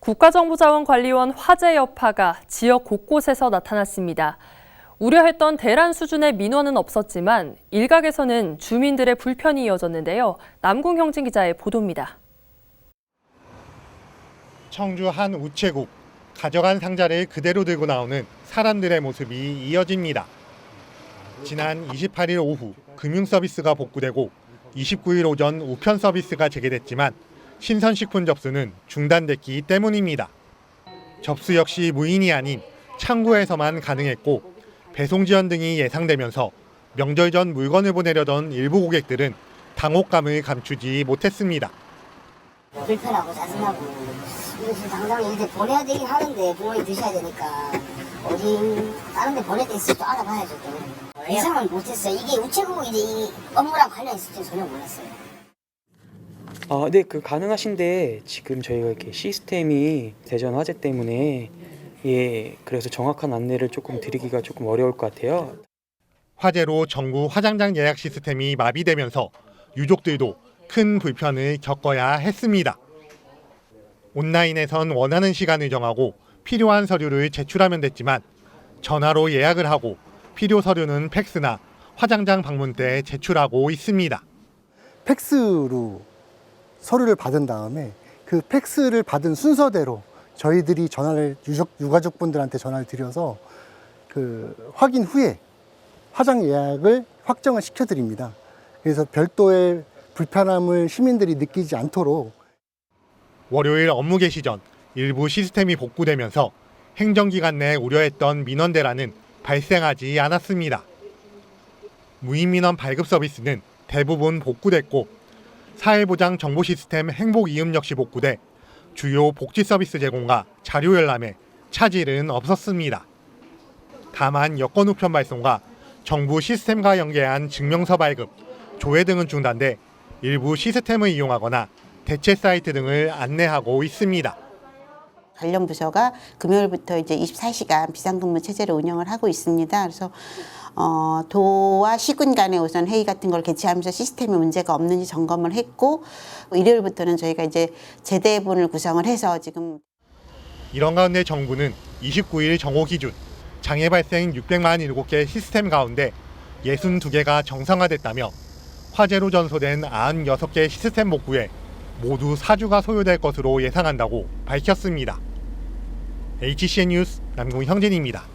국가정보자원관리원 화재 여파가 지역 곳곳에서 나타났습니다. 우려했던 대란 수준의 민원은 없었지만 일각에서는 주민들의 불편이 이어졌는데요. 남궁형진 기자의 보도입니다. 청주 한 우체국 가져간 상자를 그대로 들고 나오는 사람들의 모습이 이어집니다. 지난 28일 오후 금융 서비스가 복구되고 29일 오전 우편 서비스가 재개됐지만 신선식품 접수는 중단됐기 때문입니다. 접수 역시 무인이 아닌 창구에서만 가능했고 배송 지연 등이 예상되면서 명절 전 물건을 보내려던 일부 고객들은 당혹감을 감추지 못했습니다. 불편하고 짜증나고 당장 이제 보내야 되긴 하는데 부모님 드셔야 되니까 어디 다른 데 보낼 때또 알아봐야죠 또 예상은 못했어요 이게 우체국 이제 이 업무랑 관련 있을 줄 전혀 몰랐어요 아, 네, 그 가능하신데 지금 저희가 이렇게 시스템이 대전 화재 때문에 예, 그래서 정확한 안내를 조금 드리기가 조금 어려울 것 같아요. 화재로 전국 화장장 예약 시스템이 마비되면서 유족들도 큰 불편을 겪어야 했습니다. 온라인에선 원하는 시간을 정하고 필요한 서류를 제출하면 됐지만 전화로 예약을 하고 필요 서류는 팩스나 화장장 방문 때 제출하고 있습니다. 팩스로 서류를 받은 다음에 그 팩스를 받은 순서대로 저희들이 전화를 유족, 유가족분들한테 전화를 드려서 그 확인 후에 화장 예약을 확정을 시켜드립니다. 그래서 별도의 불편함을 시민들이 느끼지 않도록 월요일 업무 개시 전 일부 시스템이 복구되면서 행정기관 내 우려했던 민원 대란은 발생하지 않았습니다. 무인 민원 발급 서비스는 대부분 복구됐고 사회보장 정보 시스템 행복 이음 역시 복구돼 주요 복지 서비스 제공과 자료 열람에 차질은 없었습니다. 다만 여권 우편 발송과 정부 시스템과 연계한 증명서 발급, 조회 등은 중단돼 일부 시스템을 이용하거나 대체 사이트 등을 안내하고 있습니다. 관련 부서가 금요일부터 이제 24시간 비상근무 체제를 운영을 하고 있습니다. 그래서 어, 도와 시군 간의 우선 회의 같은 걸 개최하면서 시스템에 문제가 없는지 점검을 했고 일요일부터는 저희가 이제 제대분을 구성을 해서 지금 이런 가운데 정부는 29일 정오 기준 장애 발생 647개 시스템 가운데 62개가 정상화됐다며 화재로 전소된 96개 시스템 복구에 모두 4주가 소요될 것으로 예상한다고 밝혔습니다. HCN 뉴스 남궁 형진입니다.